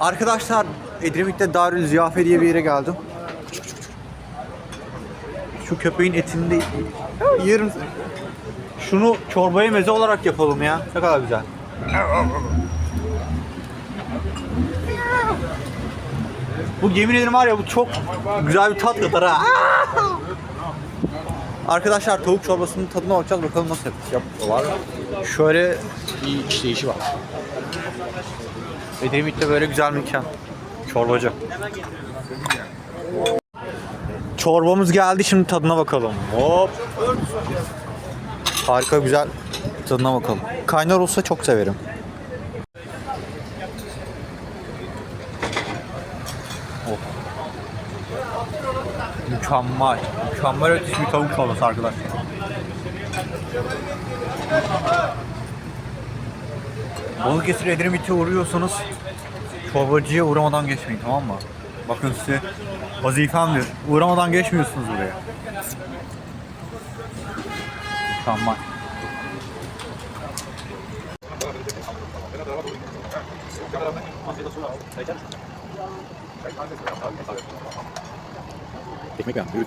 Arkadaşlar Edremit'te Darül Ziyafe diye bir yere geldim. Şu köpeğin etini de yerim. Şunu çorbaya meze olarak yapalım ya. Ne kadar güzel. Bu yemin ederim var ya bu çok güzel bir tat katar ha. Arkadaşlar tavuk çorbasının tadına bakacağız bakalım nasıl yapıyorlar. Şöyle bir işleyişi var. Edremit'te böyle güzel mekan. Çorbacı. Çorbamız geldi şimdi tadına bakalım. Hop. Harika güzel tadına bakalım. Kaynar olsa çok severim. Oh. Mükemmel. Mükemmel ötesi bir tavuk çorbası arkadaşlar. Balıkesir Edremit'e uğruyorsanız çorbacıya uğramadan geçmeyin tamam mı? Bakın size vazifemdir. Uğramadan geçmiyorsunuz buraya. Mükemmel. Ekmek beğendim,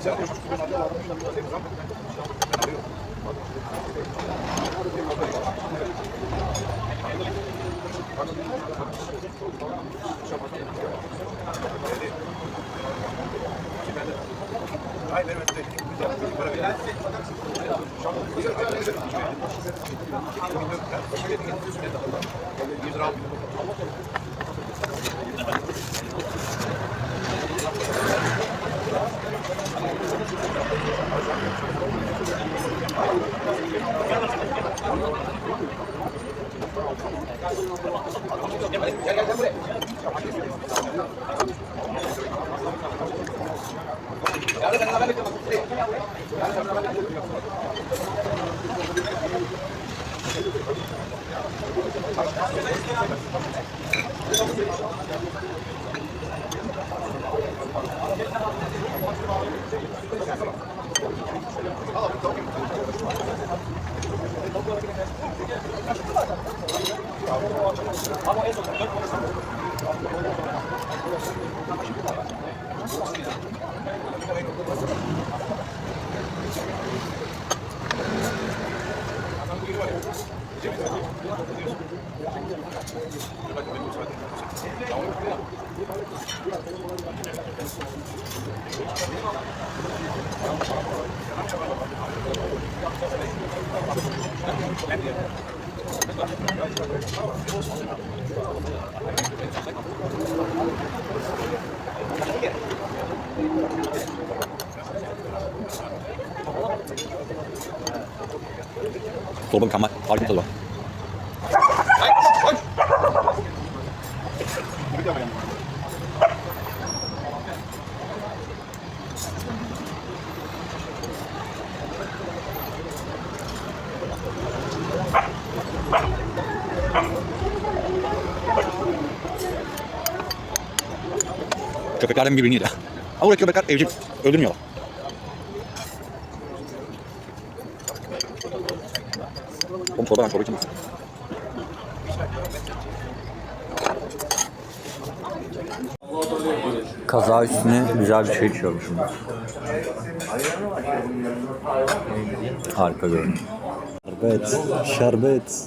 Sen Gel gel gel buraya buyurun. Çorba mükemmel. Harika bir tadı var. Köpeklerden birbirini yedi. Ama buradaki köpekler evcil. Öldürmüyorlar. Oğlum çorba ben çorba içeyim. Kaza üstüne güzel bir şey içiyormuşum. Harika görünüyor. Şerbet. Şerbet.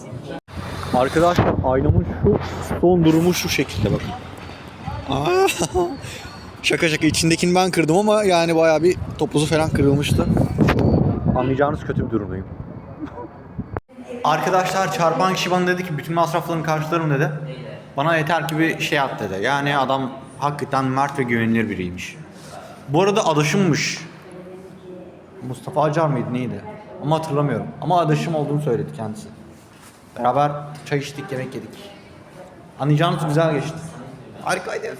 Arkadaşlar aynamın şu son durumu şu şekilde bakın. Şaka şaka içindekini ben kırdım ama yani bayağı bir topuzu falan kırılmıştı. Anlayacağınız kötü bir durumdayım. Arkadaşlar çarpan kişi bana dedi ki bütün masraflarını karşılarım dedi. Bana yeter ki bir şey at dedi. Yani adam hakikaten mert ve güvenilir biriymiş. Bu arada adaşımmış. Mustafa Acar mıydı neydi? Ama hatırlamıyorum. Ama adaşım olduğunu söyledi kendisi. Beraber çay içtik, yemek yedik. Anlayacağınız güzel geçti. Harikaydı.